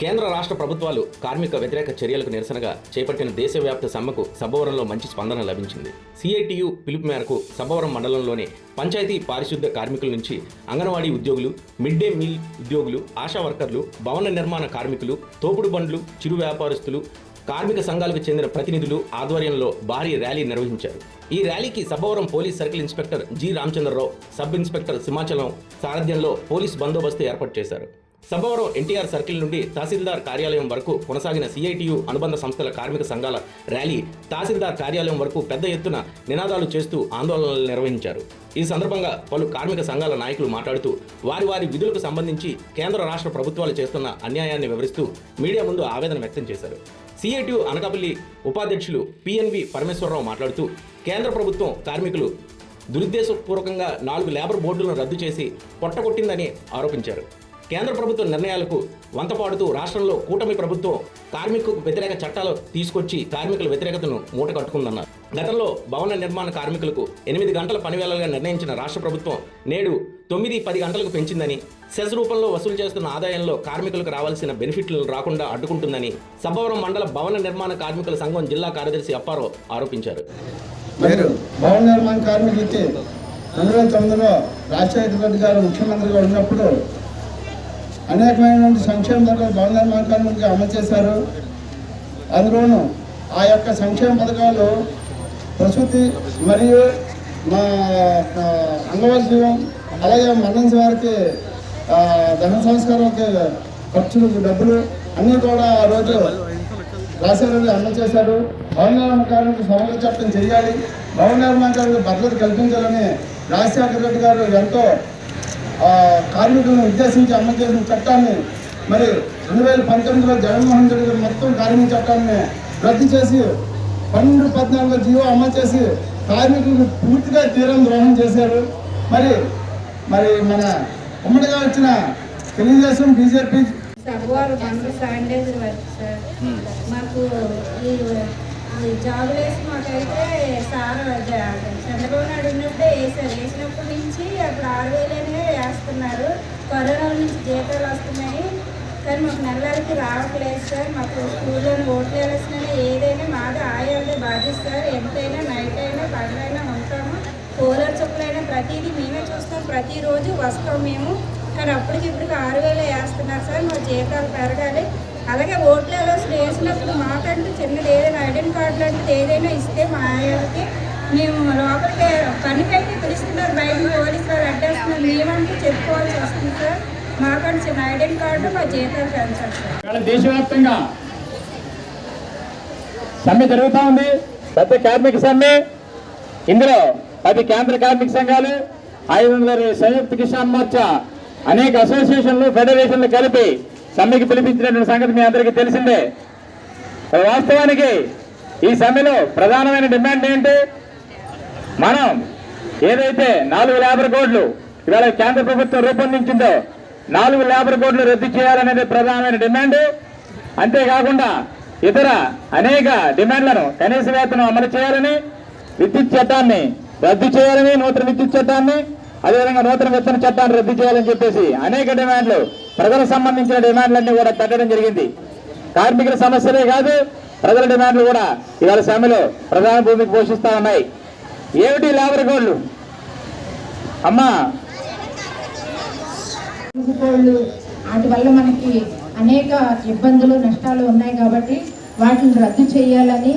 కేంద్ర రాష్ట్ర ప్రభుత్వాలు కార్మిక వ్యతిరేక చర్యలకు నిరసనగా చేపట్టిన దేశవ్యాప్త సమ్మెకు సబ్బవరంలో మంచి స్పందన లభించింది. సిఐటియు పిలుపు మేరకు సబ్బవరం మండలంలోని పంచాయతీ పారిశుద్ధ కార్మికుల నుంచి అంగన్వాడీ ఉద్యోగులు మిడ్ డే మీల్ ఉద్యోగులు ఆశా వర్కర్లు భవన నిర్మాణ కార్మికులు తోపుడు బండ్లు చిరు వ్యాపారస్తులు కార్మిక సంఘాలకు చెందిన ప్రతినిధులు ఆధ్వర్యంలో భారీ ర్యాలీ నిర్వహించారు. ఈ ర్యాలీకి Sabbavaram police circle inspector G Ramachandrarao sub inspector Simhachalam సారథ్యంలో పోలీస్ బందోబస్తు ఏర్పాటు చేశారు. సభవరం ఎన్టీఆర్ సర్కిల్ నుండి తహసీల్దార్ కార్యాలయం వరకు కొనసాగిన సిఐటియు అనుబంధ సంస్థల కార్మిక సంఘాల ర్యాలీ తహసీల్దార్ కార్యాలయం వరకు పెద్ద ఎత్తున నినాదాలు చేస్తూ ఆందోళనలు నిర్వహించారు. ఈ సందర్భంగా పలు కార్మిక సంఘాల నాయకులు మాట్లాడుతూ వారి వారి విధులకు సంబంధించి కేంద్ర రాష్ట్ర ప్రభుత్వాలు చేస్తున్న అన్యాయాన్ని వివరిస్తూ మీడియా ముందు ఆవేదన వ్యక్తం చేశారు. సిఐటియు అనకాపల్లి ఉపాధ్యక్షులు పిఎన్వి పరమేశ్వరరావు మాట్లాడుతూ కేంద్ర ప్రభుత్వం కార్మికులు దురుద్దేశపూర్వకంగా నాలుగు లేబర్ బోర్డులను రద్దు చేసి పొట్టగొట్టిందని ఆరోపించారు. కేంద్ర ప్రభుత్వ నిర్ణయాలకు వంతపాడుతూ రాష్ట్రంలో కూటమి ప్రభుత్వం కార్మికులకు వ్యతిరేక చట్టాలు తీసుకొచ్చి కార్మికుల వ్యతిరేకతను మూట కట్టుకుందన్నారు గతంలో భవన నిర్మాణ కార్మికులకు ఎనిమిది గంటల పనివేళలుగా నిర్ణయించిన రాష్ట్ర ప్రభుత్వం నేడు తొమ్మిది పది గంటలకు పెంచిందని సెస్ రూపంలో వసూలు చేస్తున్న ఆదాయంలో కార్మికులకు రావాల్సిన బెనిఫిట్లు రాకుండా అడ్డుకుంటుందని సబ్బవరం మండల భవన నిర్మాణ కార్మికుల సంఘం జిల్లా కార్యదర్శి అప్పారావు ఆరోపించారు. మీరు భవన నిర్మాణ కార్మికులకి రెండు వేల తొమ్మిదిలో రాజశేఖర రెడ్డి గారు ముఖ్యమంత్రిగా ఉన్నప్పుడు అనేకమైనటువంటి సంక్షేమ పథకాలు బంగారు నిర్మాణ కార్మికులకి అమలు చేశారు. అందులోనూ ఆ యొక్క సంక్షేమ పథకాలు ప్రసూతి మరియు మా అంగవైద్యం అలాగే మరణించిన వారికి ఆ, దహన ఖర్చులు డబ్బులు అన్నీ కూడా ఆ రోజు రాజశేఖర అమలు చేశారు భవన నిర్మాణానికి సమగ్ర చట్టం చేయాలి. భవన నిర్మాణానికి భద్రత కల్పించాలని రాజశేఖర రెడ్డి గారు ఎంతో కార్మికులను ఉద్దేశించి అమలు చేసిన చట్టాన్ని మరి రెండు వేల పంతొమ్మిదిలో జగన్మోహన్ రెడ్డి గారు మొత్తం కార్మిక చట్టాన్ని రద్దు చేసి పన్నెండు పద్నాలుగులో జీవో అమలు చేసి కార్మికులకు పూర్తిగా తీరం ద్రోహం చేశారు. మరి మరి మన ఉమ్మడిగా వచ్చిన తెలుగుదేశం బీజేపీ మందు మాకు ఈ జాబ్ వేసి మాకైతే సార్ చంద్రబాబు నాయుడు ఉన్నప్పుడే వేసారు వేసినప్పటి నుంచి అప్పుడు ఆరు వేలనే వేస్తున్నారు. కరోనా నుంచి జీతాలు వస్తున్నాయి. కానీ మాకు నెలలకి రావట్లేదు సార్. మాకు స్కూల్లో ఓట్లు వేయాల్సిన ఏదైనా మాది ఆయాలే బాధ్యత సార్. ఎంతైనా నైట్ అయినా పగలైనా ఉంటాము. కూలర్ చుక్కలైనా ప్రతిదీ మేమే చూస్తాం. ప్రతిరోజు వస్తాం మేము. కానీ అప్పటికి ఇప్పటికి ఆరు వేలు వేస్తున్నారు సార్. మా జీతాలు పెరగాలి. అలాగే ఓట్లలో అసలు వేసినప్పుడు మాకంటూ చిన్నది ఏదైనా ఐడెంటి కార్డు లాంటిది ఏదైనా ఇస్తే మా ఆయనకి మేము లోపలికి పనికైతే పిలుస్తున్నారు. బయట పోలీసు వాళ్ళు అడ్డేస్తున్నారు. మేమంటూ చెప్పుకోవాల్సి వస్తుంది సార్. మాకంటూ చిన్న ఐడెంటి కార్డు మా జీతాలు పెంచాలి సార్. దేశవ్యాప్తంగా సమ్మె జరుగుతూ ఉంది. పెద్ద కార్మిక సమ్మె. ఇందులో పది కేంద్ర కార్మిక సంఘాలు ఐదు వందల సంయుక్త కిసాన్ మోర్చా అనేక అసోసియేషన్లు ఫెడరేషన్లు కలిపి సమ్మెకి పిలిపించినటువంటి సంగతి మీ అందరికీ తెలిసిందే. వాస్తవానికి ఈ సమ్మెలో ప్రధానమైన డిమాండ్ ఏంటి? మనం ఏదైతే నాలుగు లేబర్ కోడ్లు ఇవాళ కేంద్ర ప్రభుత్వం రూపొందించిందో నాలుగు లేబర్ కోడ్లు రద్దు చేయాలనేది ప్రధానమైన డిమాండ్. అంతేకాకుండా ఇతర అనేక డిమాండ్లను కనీస వేతనం అమలు చేయాలని విద్యుత్ చట్టాన్ని రద్దు చేయాలని నూతన విద్యుత్ చట్టాన్ని అదేవిధంగా నూతన విత్తన చట్టాన్ని రద్దు చేయాలని చెప్పేసి అనేక డిమాండ్లు ప్రజలకు సంబంధించిన డిమాండ్లన్నీ కూడా పెట్టడం జరిగింది. కార్మికుల సమస్యలే కాదు ప్రజల డిమాండ్లు కూడా ఇవాళ సమ్మెలో ప్రధాన భూమికి పోషిస్తా ఉన్నాయి. ఏమిటి లేబర్ కోడ్లు? అమ్మా! వాటి వల్ల మనకి అనేక ఇబ్బందులు నష్టాలు ఉన్నాయి కాబట్టి వాటిని రద్దు చేయాలని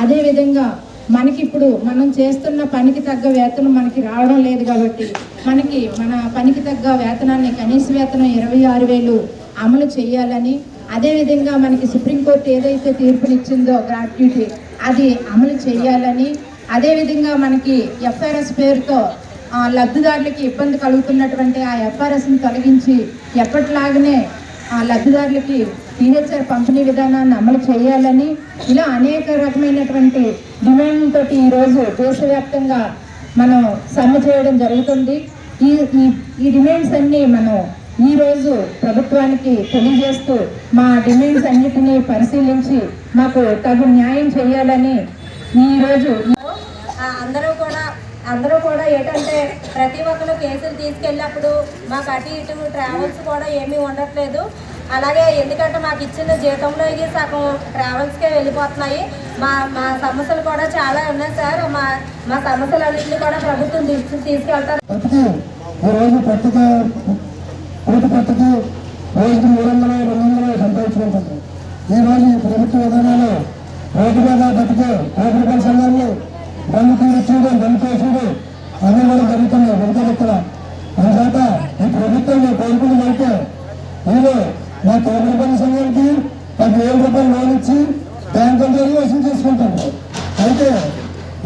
అదేవిధంగా మనకి ఇప్పుడు మనం చేస్తున్న పనికి తగ్గ వేతనం మనకి రావడం లేదు కాబట్టి మనకి మన పనికి తగ్గ వేతనాన్ని కనీస వేతనం ఇరవై ఆరు వేలు అమలు చేయాలని అదేవిధంగా మనకి సుప్రీంకోర్టు ఏదైతే తీర్పునిచ్చిందో గ్రాట్యుటీ అది అమలు చేయాలని అదేవిధంగా మనకి ఎఫ్ఆర్ఎస్ పేరుతో లబ్ధిదారులకి ఇబ్బంది కలుగుతున్నటువంటి ఆ ఎఫ్ఆర్ఎస్ని తొలగించి ఎప్పటిలాగానే ఆ లబ్ధిదారులకి సిహెచ్ఆర్ పంపిణీ విధానాన్ని అమలు చేయాలని ఇలా అనేక రకమైనటువంటి డిమాండ్లతో ఈరోజు దేశవ్యాప్తంగా మనం సమ్మె చేయడం జరుగుతుంది. ఈ ఈ ఈ డిమాండ్స్ అన్నీ మనం ఈ రోజు ప్రభుత్వానికి తెలియజేస్తూ మా డిమాండ్స్ అన్నిటినీ పరిశీలించి మాకు తగు న్యాయం చేయాలని ఈరోజు అందరూ కూడా అందరూ కూడా ఏంటంటే ప్రతి ఒక్కరు కేసులు తీసుకెళ్ళినప్పుడు మాకు అటు ఇటు ట్రావెల్స్ కూడా ఏమీ ఉండట్లేదు. అలాగే ఎందుకంటే మాకు ఇచ్చిన జీతంలోకి సగం ట్రావెల్స్కే వెళ్ళిపోతున్నాయి. మా మా సమస్యలు కూడా చాలా ఉన్నాయి సార్. మా మా సమస్యలన్నింటినీ కూడా ప్రభుత్వం తీసుకెళ్తారు. బతికి ఈ రోజు పట్టుకు. రోజుకి మూడు వందలు రెండు వందలు సంపాదించుకుంటుంది ఈ రోజు ఈ ప్రభుత్వ విధానాలు రోడ్డు మీద బతికే కోటి రూపాయల సంఘాన్ని బండి తీర్చుడు బంధు చేసుడు అన్నీ కూడా జరుగుతున్నాయి. వెనుక ఇక్కడ. అందుచేత ఈ ప్రభుత్వం నేను కోరుకున్నది నేను నా కోటి రూపాయల సంఘానికి పదివేల రూపాయలు లోన్ ఇచ్చి బ్యాంకుల ద్వారా వసూలు చేసుకుంటాను అయితే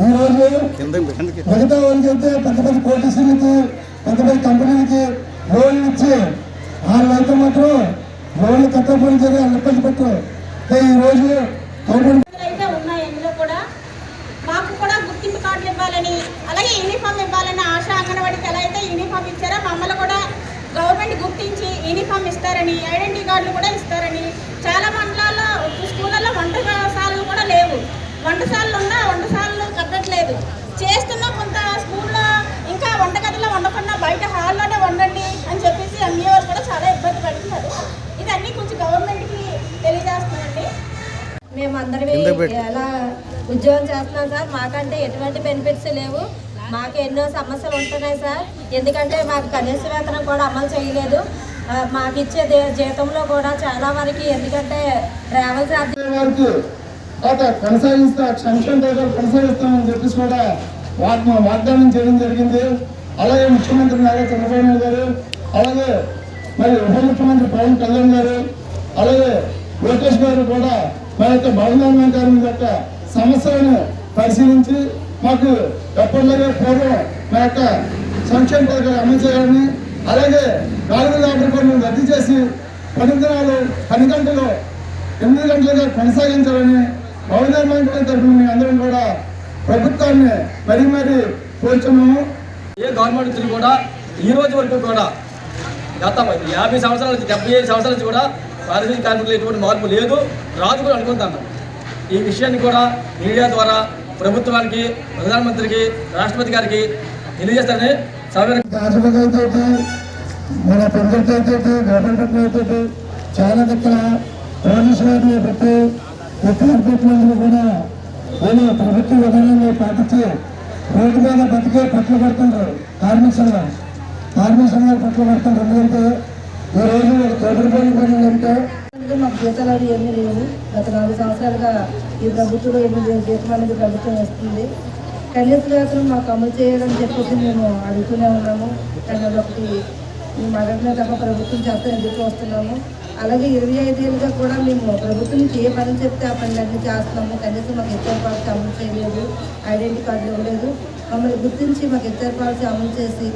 ఈ రోజు మిగతా వాళ్ళకి అయితే పెద్ద పెద్ద కోటీసులకి పెద్ద పెద్ద కంపెనీలకి లోన్లు ఇచ్చి వాళ్ళు మాత్రం లోన్లు కట్టకపోయిన సరే వాళ్ళు ఇబ్బంది పెట్టరు ఈ రోజు ఇందులో కూడా మాకు కూడా గుర్తింపు కార్డులు ఇవ్వాలని అలాగే యూనిఫామ్ ఇవ్వాలని ఆశ అంగన్వాడికి ఎలా అయితే యూనిఫామ్ ఇచ్చారో మమ్మల్ని కూడా గవర్నమెంట్ గుర్తించి యూనిఫామ్ ఇస్తారని ఐడెంటిటీ కార్డులు కూడా ఇస్తారని చాలా మండలాల్లో స్కూళ్ళల్లో వంటశాలలు కూడా లేవు. వంటశాలలు ఉన్నా వంటశాలలు కట్టట్లేదు. చేస్తున్న కొంత స్కూల్లో ఇంకా వంటగదిలో వండకుండా బయట హాల్లోనే వండండి అని చెప్పేసి అమ్మే వాళ్ళు కూడా చాలా ఇబ్బంది పడుతున్నారు. ఇదన్నీ కొంచెం గవర్నమెంట్కి తెలియజేస్తున్నానండి. మేము అందరివి ఎలా ఉద్యోగం చేస్తున్నాం సార్? మాకంటే ఎటువంటి బెనిఫిట్స్ లేవు. మాకు ఎన్నో సమస్యలు ఉంటున్నాయి సార్. ఎందుకంటే మాకు కనీస వేతనం కూడా అమలు చేయలేదు. మాకు ఇచ్చే జీతంలో కూడా చాలా వరకు ఎందుకంటే ట్రావెల్ వరకు వారికి కొనసాగిస్తా సంక్షేమ పథకాలు కొనసాగిస్తామని చెప్పేసి కూడా వాగ్ వాగ్దానం చేయడం జరిగింది. అలాగే ముఖ్యమంత్రి నారా చంద్రబాబు నాయుడు గారు అలాగే మరి ఉప ముఖ్యమంత్రి పవన్ కళ్యాణ్ గారు అలాగే లోకేష్ గారు కూడా మా యొక్క భవన నిర్మాణ యొక్క సమస్యలను పరిశీలించి మాకు ఎప్పటిలాగే పూర్వం మా యొక్క సంక్షేమ పథకాలు అమలు చేయాలని అలాగే నాలుగు యాభై రద్దు చేసి పని దినాలు పని గంటలు ఎనిమిది గంటలుగా కొనసాగించాలని భవన నిర్మాణ తరఫున మీ అందరం కూడా ప్రభుత్వాన్ని మరీ మరీ కోరుచున్నాము. ఏ గవర్నమెంట్ కూడా ఈ రోజు వరకు కూడా గత యాభై సంవత్సరాల నుంచి డెబ్బై ఐదు సంవత్సరాల నుంచి కూడా పారిశుద్ధ్య కార్మికులు ఎటువంటి మార్పు లేదు. రాదు కూడా అనుకుంటాను. ఈ విషయాన్ని కూడా మీడియా ద్వారా ప్రభుత్వానికి ప్రధానమంత్రికి రాష్ట్రపతి గారికి తెలియజేస్తారని సభ మన పెద్దలకైతే గవర్నమెంట్ చాలా దగ్గర పోలీసు వారిని పెట్టి ఈ కార్పొరేట్లందరూ కూడా నేను ప్రభుత్వ విధానాన్ని పాటించి రోడ్డు మీద బతికే పట్లు పడుతుంటారు కార్మిక సంఘం కార్మిక సంఘాలు పట్లు పడుతుంటారు ఎందుకంటే ఈరోజు రోజు పని రూపాయలు అంటే మాకు జీతాలు ఏమీ లేవు గత నాలుగు సంవత్సరాలుగా ఈ ప్రభుత్వంలో ఎనిమిది జీతం అనేది ప్రభుత్వం వస్తుంది కనీస వేతనం మాకు అమలు చేయాలని చెప్పేసి మేము అడుగుతూనే ఉన్నాము. కానీ అదొకటి మేము అడగనే తప్ప ప్రభుత్వం చేస్తే ఎందుకు వస్తున్నాము? అలాగే ఇరవై ఐదేళ్ళుగా కూడా మేము ప్రభుత్వం నుంచి ఏ పని చెప్తే ఆ పనులన్నీ చేస్తున్నాము. కనీసం మాకు హెచ్ఆర్ పాలసీ అమలు చేయలేదు. ఐడెంటిటీ కార్డు ఇవ్వలేదు. మమ్మల్ని గుర్తించి మాకు హెచ్ఆర్ పాలసీ అమలు చేసి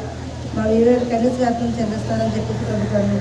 మా ఏడు కనీస వ్యాప్తం చెందిస్తారని చెప్పేసి ప్రభుత్వాన్ని